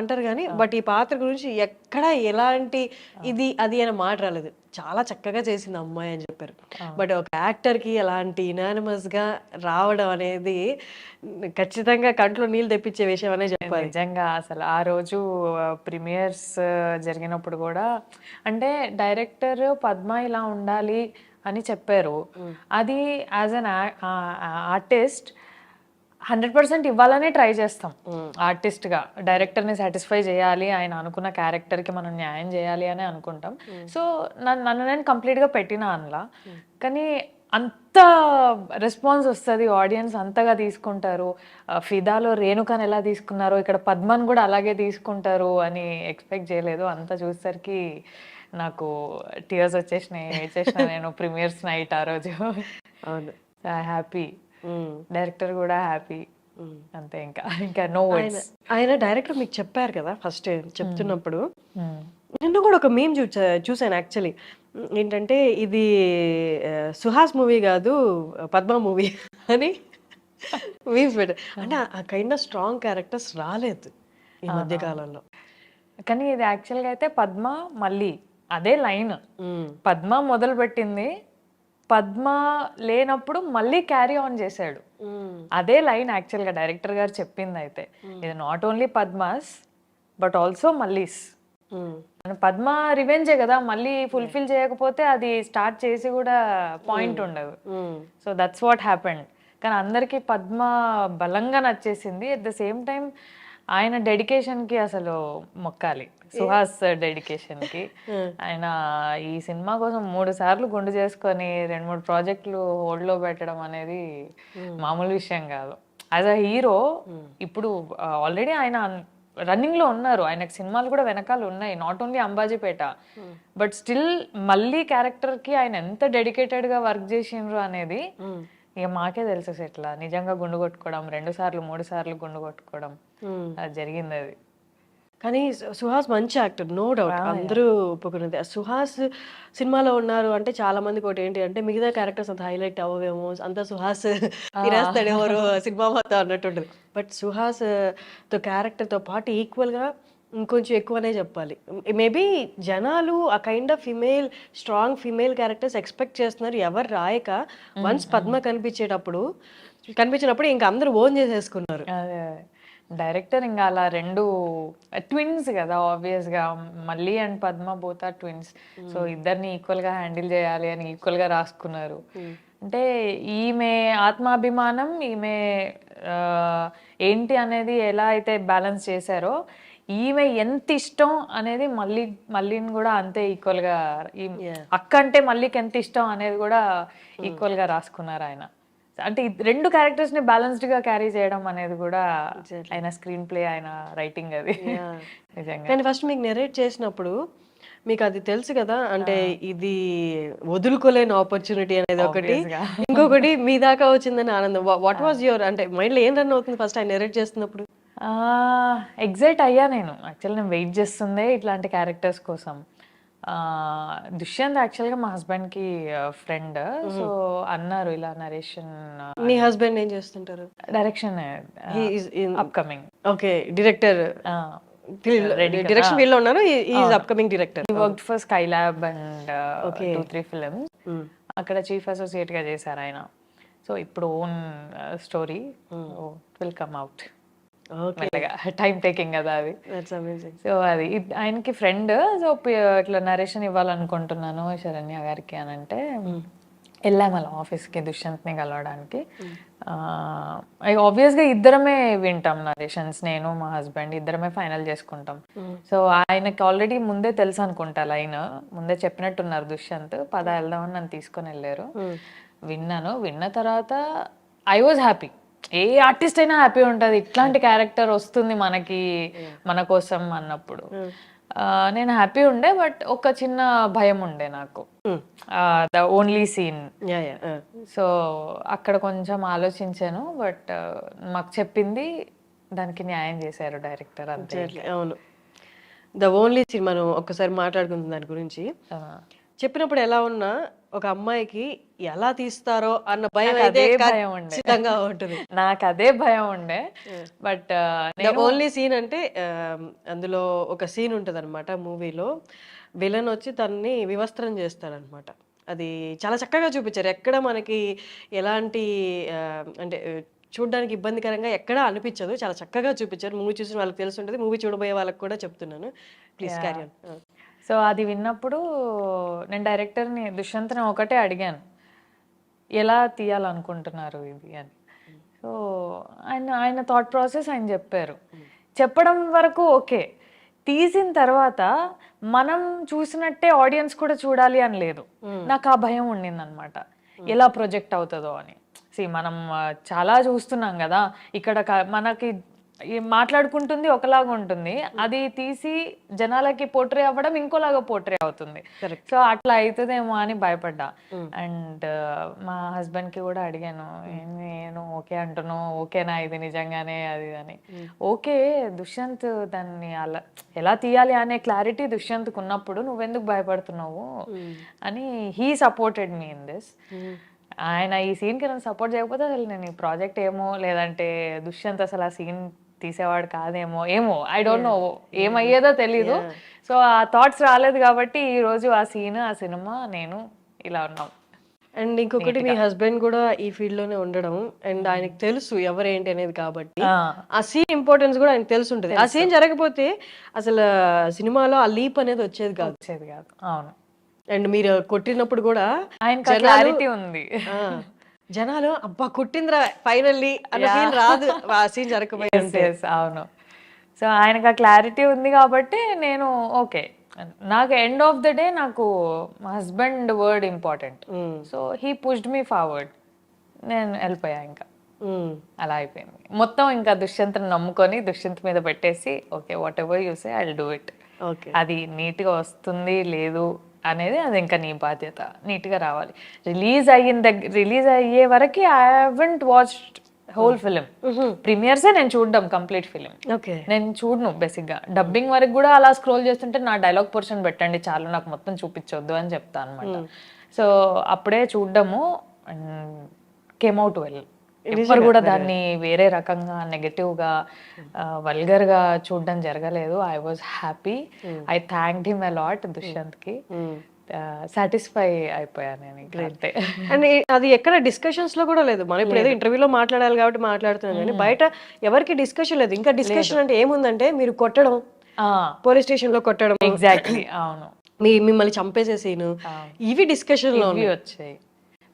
అంటారు కానీ బట్ ఈ పాత్ర గురించి ఎక్కడ ఎలాంటి ఇది అది అని మాట రాలేదు. చాలా చక్కగా చేసింది అమ్మాయి అని చెప్పారు. బట్ ఒక యాక్టర్కి ఎలాంటి ఇనానిమస్గా రావడం అనేది ఖచ్చితంగా కంట్లో నీళ్ళు తెప్పించే విషయం అనే చెప్పాలి. నిజంగా అసలు ఆ రోజు ప్రీమియర్స్ జరిగినప్పుడు కూడా అంటే డైరెక్టర్ పద్మ ఇలా ఉండాలి అని చెప్పారు. అది as an artist hundred percent ఇవ్వాలనే ట్రై చేస్తాం. ఆర్టిస్ట్గా డైరెక్టర్ని సాటిస్ఫై చేయాలి ఆయన అనుకున్న క్యారెక్టర్కి మనం న్యాయం చేయాలి అని అనుకుంటాం. సో నన్ను నేను కంప్లీట్గా పెట్టిన అందులో కానీ అంత రెస్పాన్స్ వస్తుంది ఆడియన్స్ అంతగా తీసుకుంటారు. ఫిదాలో రేణుకాని ఎలా తీసుకున్నారో ఇక్కడ పద్మన్ కూడా అలాగే తీసుకుంటారు అని ఎక్స్పెక్ట్ చేయలేదు. అంత చూసేసరికి నాకు టీయర్స్ వచ్చేసినాయి వచ్చేసిన నేను. ప్రీమియర్స్ నైట్ ఆ రోజు. అవును. హ్యాపీ. డైరెక్టర్ కూడా హ్యాపీ. అంతే ఇంకా. ఇంకా నో ఆయన డైరెక్టర్ మీకు చెప్పారు కదా ఫస్ట్ చెప్తున్నప్పుడు. నిన్న కూడా ఒక మేం చూసా చూసాను యాక్చువల్లీ. ఏంటంటే ఇది సుహాస్ మూవీ కాదు పద్మ మూవీ అని పెట్టారు అంటే ఆ కైండ్ ఆఫ్ స్ట్రాంగ్ క్యారెక్టర్స్ రాలేదు ఈ మధ్య కాలంలో కానీ ఇది యాక్చువల్గా అయితే పద్మ మళ్ళీ అదే లైన్. పద్మ మొదలు పెట్టింది పద్మ లేనప్పుడు మళ్ళీ క్యారీ ఆన్ చేశాడు. అదే లైన్ యాక్చువల్గా డైరెక్టర్ గారు చెప్పింది అయితే ఇది not only Padma's but also Malli's Padma రివెంజే కదా మళ్ళీ ఫుల్ఫిల్ చేయకపోతే అది స్టార్ట్ చేసి కూడా పాయింట్ ఉండదు. సో దట్స్ వాట్ హ్యాపెండ్ కానీ అందరికీ పద్మ బలంగా నచ్చేసింది. అట్ ద సేమ్ టైం ఆయన డెడికేషన్కి అసలు మొక్కాలి. సుహాస్ డెడికేషన్కి ఆయన ఈ సినిమా కోసం మూడు సార్లు గుండు చేసుకొని రెండు మూడు ప్రాజెక్టులు హోల్డ్లో పెట్టడం అనేది మామూలు విషయం కాదు. యాజ్ అ హీరో ఇప్పుడు ఆల్రెడీ ఆయన రన్నింగ్లో ఉన్నారు. ఆయనకు సినిమాలు కూడా వెనకాల ఉన్నాయి. Not only Ambajipeta but still మళ్ళీ క్యారెక్టర్కి ఆయన ఎంత డెడికేటెడ్గా వర్క్ చేసిండ్రు అనేది. ఇక మాకే తెలుసు ఎట్లా నిజంగా గుండు కొట్టుకోవడం రెండు సార్లు మూడు సార్లు గుండు కొట్టుకోవడం. అది జరిగింది అది కానీ సుహాస్ మంచి యాక్టర్ నో డౌట్. అందరూ ఒప్పుకున్నది. సుహాస్ సినిమాలో ఉన్నారు అంటే చాలా మందికి ఒకటి ఏంటి అంటే మిగతా క్యారెక్టర్స్ అంత హైలైట్ అవ్వవేమో అంత సుహాస్ తినేస్తాడు ఎవరు సినిమా మొత్తం అన్నట్టు ఉంటుంది బట్ సుహాస్తో క్యారెక్టర్తో పాటు ఈక్వల్గా ఇంకొంచెం ఎక్కువనే చెప్పాలి. మేబీ జనాలు ఆ kind of female strong female characters expect చేస్తున్నారు. ఎవరు రాయక వన్స్ పద్మ కనిపించేటప్పుడు కనిపించినప్పుడు ఇంకా అందరూ ఓన్ చేసేసుకున్నారు. డైరెక్టర్ ఇంకా అలా రెండు ట్విన్స్ కదా ఆబ్వియస్గా మళ్ళీ and Padma both twins so ఇద్దరిని ఈక్వల్గా హ్యాండిల్ చేయాలి అని ఈక్వల్గా రాసుకున్నారు. అంటే ఈమె ఆత్మాభిమానం ఈమె ఏంటి అనేది ఎలా అయితే బ్యాలెన్స్ చేశారో ఈమె ఎంత ఇష్టం అనేది మళ్ళీ మళ్ళీని కూడా అంతే ఈక్వల్గా ఈ అక్క అంటే మళ్ళీకి ఎంత ఇష్టం అనేది కూడా ఈక్వల్గా రాసుకున్నారు ఆయన. అంటే రెండు క్యారెక్టర్స్ని బ్యాలెన్స్డ్గా క్యారీ చేయడం అనేది కూడా ఆయన స్క్రీన్ ప్లే ఆయన రైటింగ్ అది. నిజంగా. కానీ ఫస్ట్ మీకు నెరేట్ చేసినప్పుడు మీకు అది తెలుసు కదా అంటే ఇది వదులుకోలేని ఆపర్చునిటీ అనేది ఒకటి. ఇంకొకటి మీ దాకా వచ్చిందని ఆనందం. వాట్ వాజ్ యువర్ అంటే మైండ్లో ఏం రన్ అవుతుంది ఫస్ట్ ఆయన నెరేట్ చేస్తున్నప్పుడు? ఎగ్జైట్ అయ్యా నేను. యాక్చువల్ నేను వెయిట్ చేస్తుందే ఇట్లాంటి క్యారెక్టర్స్ కోసం. దుష్యంత్ యాక్చువల్గా మా హస్బెండ్కి ఫ్రెండ్ సో అన్నారు ఇలా నరేషన్ మీ హస్బెండ్ ఏం చేస్తుంటారు? డైరెక్షన్ అప్కమింగ్ ఓకే డైరెక్టర్ డైరెక్షన్లో ఉన్నారు is upcoming director work for Sky Lab and two three films అక్కడ చీఫ్ అసోసియేట్గా చేశారు ఆయన. సో ఇప్పుడు own story will come out మెల్లగా. టైం టేకింగ్ కదా అది. సో అది. ఆయనకి ఫ్రెండ్ సో ఇట్లా నరేషన్ ఇవ్వాలనుకుంటున్నాను శరణ్య గారికి అని అంటే వెళ్ళాం అలా ఆఫీస్కి దుష్యంత్ని కలవడానికి. ఆబ్వియస్గా ఇద్దరమే వింటాం నరేషన్స్ నేను మా హస్బెండ్ ఇద్దరమే ఫైనల్ చేసుకుంటాం. సో ఆయనకి ఆల్రెడీ ముందే తెలుసు అనుకుంటా లైన్. ముందే చెప్పినట్టున్నారు దుష్యంత్ పద వెళ్దామని నన్ను తీసుకొని వెళ్ళారు. విన్నాను. విన్న తర్వాత I was happy a artist అయినా హ్యాపీ ఉంటుంది. ఇట్లాంటి క్యారెక్టర్ వస్తుంది మనకి మన కోసం అన్నప్పుడు. ఆ, నేను హ్యాపీ ఉండే బట్ ఒక చిన్న భయం ఉండే నాకు. ద ఓన్లీ సీన్ సో అక్కడ కొంచెం ఆలోచించాను బట్ మాకు చెప్పింది దానికి న్యాయం చేశారు డైరెక్టర్ అంతే అవును. ద ఓన్లీ సీన్ మనం ఒక్కసారి మాట్లాడుకుందాం దాని గురించి. చెప్పినప్పుడు ఎలా ఉన్నా ఒక అమ్మాయికి ఎలా తీస్తారో అన్న భయం అదే భయం ఉండే. ఖచ్చితంగా ఉంటుంది. నాకు అదే భయం ఉండే. బట్ ఓన్లీ సీన్ అంటే అందులో ఒక సీన్ ఉంటుంది అనమాట మూవీలో. విలన్ వచ్చి తన్ని వివస్త్రం చేస్తాడనమాట అది చాలా చక్కగా చూపించారు. ఎక్కడ మనకి ఎలాంటి అంటే చూడ్డానికి ఇబ్బందికరంగా ఎక్కడా అనిపించదు. చాలా చక్కగా చూపించారు. మూవీ చూసిన వాళ్ళకి తెలిసి ఉంటుంది మూవీ చూడబోయే వాళ్ళకి కూడా చెప్తున్నాను. ప్లీజ్ క్యారీ సో అది విన్నప్పుడు నేను డైరెక్టర్ని దుష్యంత్ని ఒకటే అడిగాను. ఎలా తీయాలనుకుంటున్నారు ఇది అని. సో ఆయన ఆయన థాట్ ప్రాసెస్ ఆయన చెప్పారు. చెప్పడం వరకు ఓకే. తీసిన తర్వాత మనం చూసినట్టే ఆడియన్స్ కూడా చూడాలి అని లేదు. నాకు ఆ భయం ఉండింది అనమాట ఎలా ప్రొజెక్ట్ అవుతుందో అని. సి మనం చాలా చూస్తున్నాం కదా. ఇక్కడ మనకి మాట్లాడుకుంటుంది ఒకలాగా ఉంటుంది. అది తీసి జనాలకి పోట్రే అవ్వడం ఇంకోలాగా పోట్రే అవుతుంది. సో అట్లా అవుతుందేమో అని భయపడ్డా. అండ్ మా హస్బెండ్కి కూడా అడిగాను "ఏం నేను ఓకే అంటున్నావు ఓకేనా ఇది నిజంగానే అది ఇది" అని. ఓకే దుష్యంత్ దాన్ని అలా ఎలా తీయాలి అనే క్లారిటీ దుష్యంత్కి ఉన్నప్పుడు నువ్వెందుకు భయపడుతున్నావు? అని he supported me in this ఆయన ఈ సీన్కి నన్ను సపోర్ట్ చేయకపోతే అసలు నేను ఈ ప్రాజెక్ట్ ఏమో లేదంటే దుష్యంత్ అసలు ఆ సీన్ తీసేవాడు కాదేమో ఏమో ఐ డోంట్ నో ఏమయ్యేదో తెలీదు. సో ఆ థాట్స్ రాలేదు కాబట్టి ఈ రోజు ఆ సీన్ ఆ సినిమా నేను ఇలా ఉన్నాం. అండ్ ఇంకొకటి మీ హస్బెండ్ కూడా ఈ ఫీల్డ్లోనే ఉండడం అండ్ ఆయనకు తెలుసు ఎవరేంటి అనేది కాబట్టి. ఆ, సీన్ ఇంపార్టెన్స్ కూడా ఆయనకు తెలిసి ఉంటుంది. ఆ సీన్ జరగకపోతే అసలు సినిమాలో ఆ లీప్ అనేది వచ్చేది కాదు. వచ్చేది కాదు. అవును. అండ్ మీరు కొట్టినప్పుడు కూడా జనాలు- క్లారిటీ ఉంది. జనాలు అబ్బా కొట్టిందిరా ఫైనల్లీ ఫీల్ రాదు. ఆ సీన్ జరగకపోయి Yes, yes, అవును. సో ఆయనకు ఆ క్లారిటీ ఉంది కాబట్టి నేను ఓకే. నాకు ఎండ్ ఆఫ్ ద డే నాకు మా husband word important so he pushed me forward నేను వెళ్ళిపోయా ఇంకా. ఉమ్, అలా అయిపోయింది. మొత్తం ఇంకా దుష్యంత్ని నమ్ముకొని దుష్యంత్ మీద పెట్టేసి okay whatever you say I do it okay అది నీట్గా వస్తుంది లేదు అనేది అది ఇంకా నీ బాధ్యత. నీట్గా రావాలి. రిలీజ్ అయిన దగ్గర రిలీజ్ అయ్యే వరకు I haven't watched whole film. ప్రీమియర్సే నేను చూడడం కంప్లీట్ ఫిలిం. ఓకే. నేను చూడను బేసిక్గా. డబ్బింగ్ వరకు కూడా అలా స్క్రోల్ చేస్తుంటే నా డైలాగ్ పోర్షన్ పెట్టండి చాలు నాకు మొత్తం చూపించొద్దు అని చెప్తా అనమాట సో అప్పుడే చూడడము కేమ్ అవుట్ వెల్. ఎవ్వరు కూడా దాన్ని వేరే రకంగా నెగటివ్గా వల్గర్గా చూడడం జరగలేదు. I was happy I thank him a lot దుష్యంత్కి satisfy అయిపోయాను నేను అంతే. అండ్ అది ఎక్కడ డిస్కషన్స్లో కూడా లేదు. మనం ఇప్పుడు ఏదో ఇంటర్వ్యూలో మాట్లాడాలి కాబట్టి మాట్లాడుతున్నాం కానీ బయట ఎవరికి డిస్కషన్ లేదు. ఇంకా డిస్కషన్ అంటే ఏముందంటే మీరు కొట్టడం. పోలీస్ స్టేషన్లో కొట్టడం. ఎగ్జాక్ట్లీ అవును. మీ మిమ్మల్ని చంపేసే సీన్ ఇవి డిస్కషన్లో వచ్చాయి.